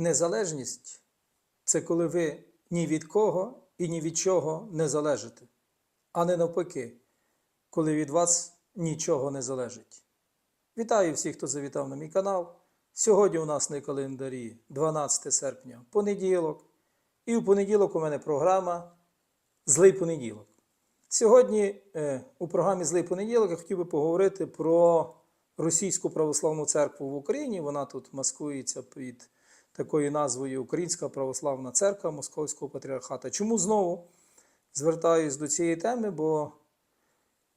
Незалежність це коли ви ні від кого і ні від чого не залежите, а не навпаки, коли від вас нічого не залежить. Вітаю всіх, хто завітав на мій канал. Сьогодні у нас на календарі 12 серпня, понеділок. І в понеділок у мене програма Злий понеділок. Сьогодні е, у програмі Злий понеділок я хотів би поговорити про Російську православну церкву в Україні. Вона тут маскується під такою назвою Українська православна церква Московського патріархата. Чому знову звертаюсь до цієї теми? Бо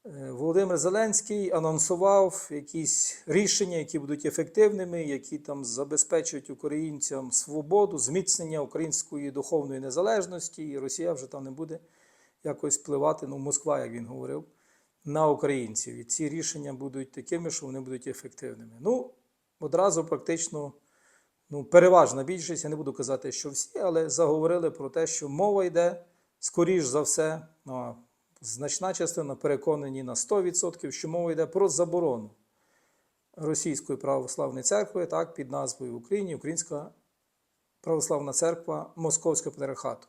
е, Володимир Зеленський анонсував якісь рішення, які будуть ефективними, які там забезпечують українцям свободу, зміцнення української духовної незалежності, і Росія вже там не буде якось впливати, ну, Москва, як він говорив, на українців. І ці рішення будуть такими, що вони будуть ефективними. Ну, одразу практично ну, переважна більшість, я не буду казати, що всі, але заговорили про те, що мова йде, скоріш за все, ну, значна частина переконані на 100%, що мова йде про заборону Російської православної церкви, так, під назвою в Україні Українська православна церква Московського патріархату.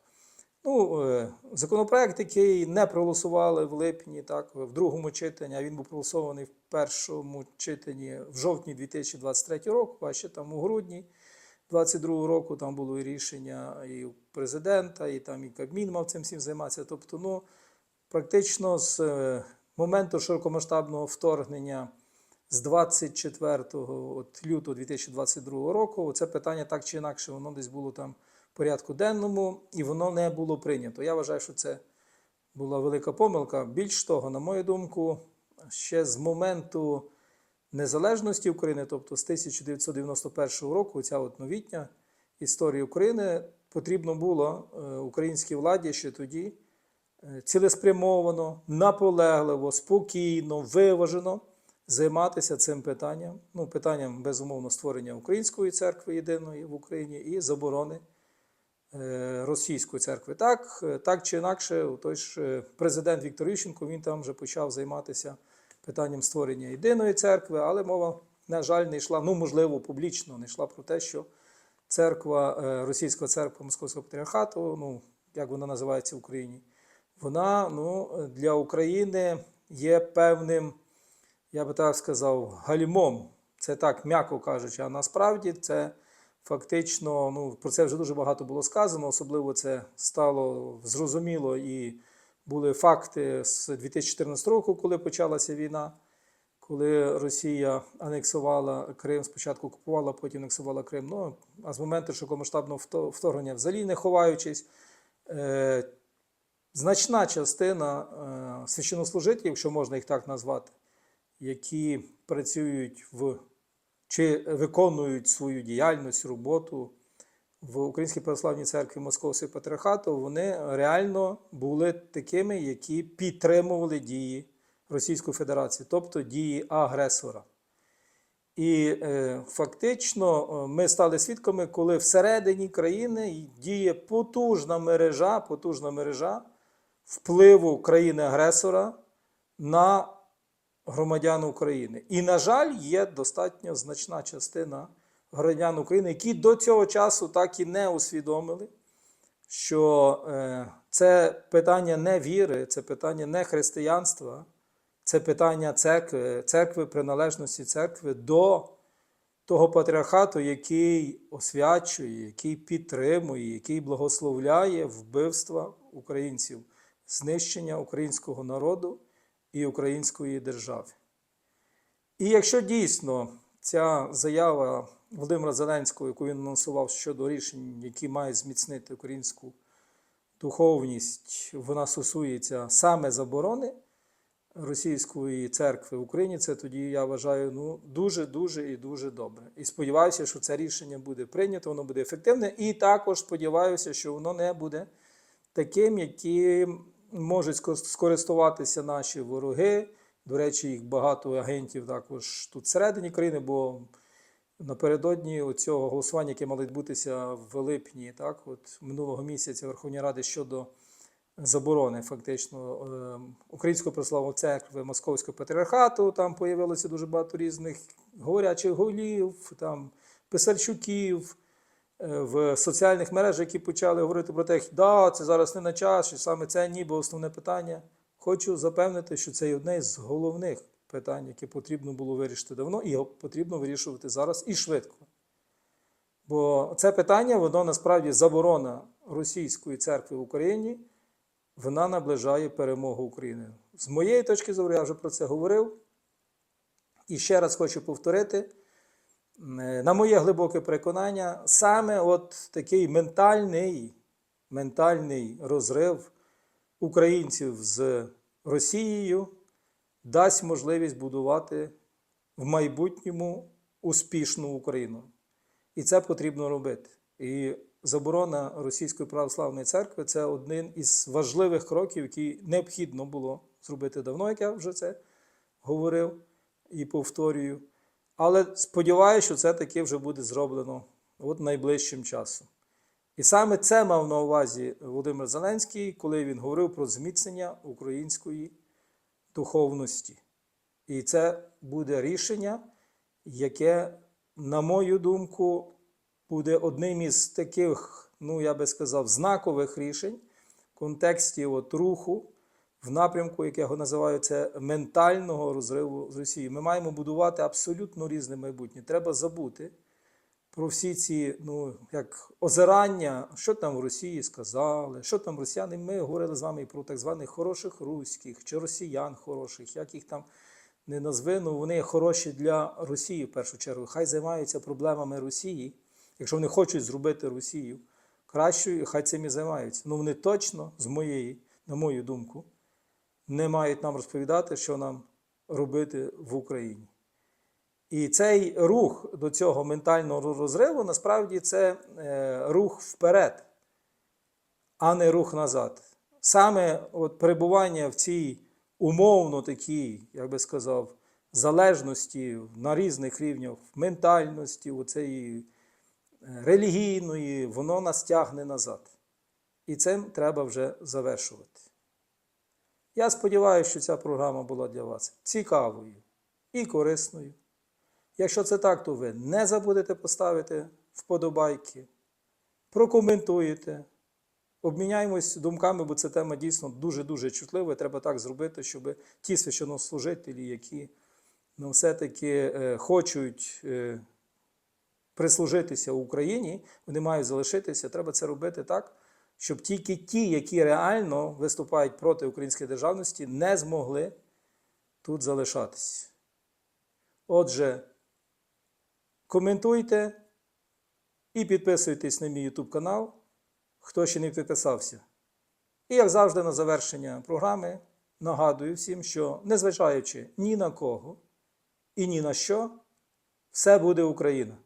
Ну, е, законопроект, який не проголосували в липні, так, в другому читанні, а він був проголосований в першому читанні в жовтні 2023 року, а ще там у грудні 2022 року там було і рішення і президента, і там і Кабмін мав цим всім займатися. Тобто, ну, практично з е, моменту широкомасштабного вторгнення з 24 от, лютого 2022 року, це питання так чи інакше, воно десь було там в порядку денному, і воно не було прийнято. Я вважаю, що це була велика помилка. Більш того, на мою думку, ще з моменту незалежності України, тобто з 1991 року, ця от новітня історія України, потрібно було е, українській владі ще тоді е, цілеспрямовано, наполегливо, спокійно, виважено займатися цим питанням. Ну, питанням, безумовно, створення української церкви єдиної в Україні і заборони е, російської церкви. Так, так чи інакше, той ж президент Віктор Ющенко він там вже почав займатися питанням створення єдиної церкви, але мова, на жаль, не йшла, ну, можливо, публічно не йшла про те, що церква, е, російська церква Московського патріархату, ну, як вона називається в Україні, вона ну, для України є певним, я би так сказав, гальмом. Це так, м'яко кажучи, а насправді це фактично, ну, про це вже дуже багато було сказано, особливо це стало зрозуміло і були факти з 2014 року, коли почалася війна, коли Росія анексувала Крим, спочатку окупувала, потім анексувала Крим. Ну, а з моменту широкомасштабного вторгнення взагалі не ховаючись. Е, значна частина е, священнослужителів, якщо можна їх так назвати, які працюють в чи виконують свою діяльність, роботу в Українській православній церкві Московського патріархату, вони реально були такими, які підтримували дії Російської Федерації, тобто дії агресора. І е, фактично е, ми стали свідками, коли всередині країни діє потужна мережа, потужна мережа впливу країни-агресора на громадян України. І, на жаль, є достатньо значна частина громадян України, які до цього часу так і не усвідомили, що е, це питання не віри, це питання не християнства, це питання церкви, церкви, приналежності церкви до того патріархату, який освячує, який підтримує, який благословляє вбивства українців, знищення українського народу і української держави. І якщо дійсно ця заява Володимира Зеленського, яку він анонсував щодо рішень, які мають зміцнити українську духовність, вона стосується саме заборони російської церкви в Україні, це тоді я вважаю ну, дуже, дуже і дуже добре. І сподіваюся, що це рішення буде прийнято, воно буде ефективне. І також сподіваюся, що воно не буде таким, яким можуть скористуватися наші вороги. До речі, їх багато агентів також тут всередині країни, бо напередодні цього голосування, яке мало відбутися в липні, так, от минулого місяця Верховної Ради щодо заборони фактично е, Української православної церкви Московського патріархату, там появилося дуже багато різних говорячих голів, там Писарчуків, е, в соціальних мережах, які почали говорити про те, що да, це зараз не на час, що саме це ніби основне питання. Хочу запевнити, що це є одне з головних питань, яке потрібно було вирішити давно, і потрібно вирішувати зараз і швидко. Бо це питання, воно насправді заборона російської церкви в Україні, вона наближає перемогу України. З моєї точки зору, я вже про це говорив. І ще раз хочу повторити, на моє глибоке переконання, саме от такий ментальний, ментальний розрив українців з Росією дасть можливість будувати в майбутньому успішну Україну. І це потрібно робити. І заборона Російської православної церкви це один із важливих кроків, які необхідно було зробити давно, як я вже це говорив і повторюю. Але сподіваюся, що це таки вже буде зроблено от найближчим часом. І саме це мав на увазі Володимир Зеленський, коли він говорив про зміцнення української духовності. І це буде рішення, яке, на мою думку, буде одним із таких, ну я би сказав, знакових рішень в контексті от руху в напрямку, як я його називаю, це ментального розриву з Росією. Ми маємо будувати абсолютно різне майбутнє. Треба забути про всі ці, ну, як озирання, що там в Росії сказали, що там росіяни. Ми говорили з вами про так званих хороших руських чи росіян хороших, як їх там не назви, ну вони хороші для Росії в першу чергу. Хай займаються проблемами Росії, якщо вони хочуть зробити Росію кращою, хай цим і займаються. Ну вони точно, з моєї, на мою думку, не мають нам розповідати, що нам робити в Україні. І цей рух до цього ментального розриву насправді це е, рух вперед, а не рух назад. Саме от перебування в цій умовно такій, як би сказав, залежності на різних рівнях ментальності, оцеї релігійної, воно нас тягне назад. І цим треба вже завершувати. Я сподіваюся, що ця програма була для вас цікавою і корисною. Якщо це так, то ви не забудете поставити вподобайки, прокоментуєте, обміняємось думками, бо ця тема дійсно дуже-дуже чутлива. і Треба так зробити, щоб ті священнослужителі, які ну, все-таки е, хочуть е, прислужитися Україні, вони мають залишитися. Треба це робити так, щоб тільки ті, які реально виступають проти української державності, не змогли тут залишатись. Отже, коментуйте і підписуйтесь на мій YouTube канал, хто ще не підписався. І, як завжди, на завершення програми нагадую всім, що незважаючи ні на кого і ні на що, все буде Україна.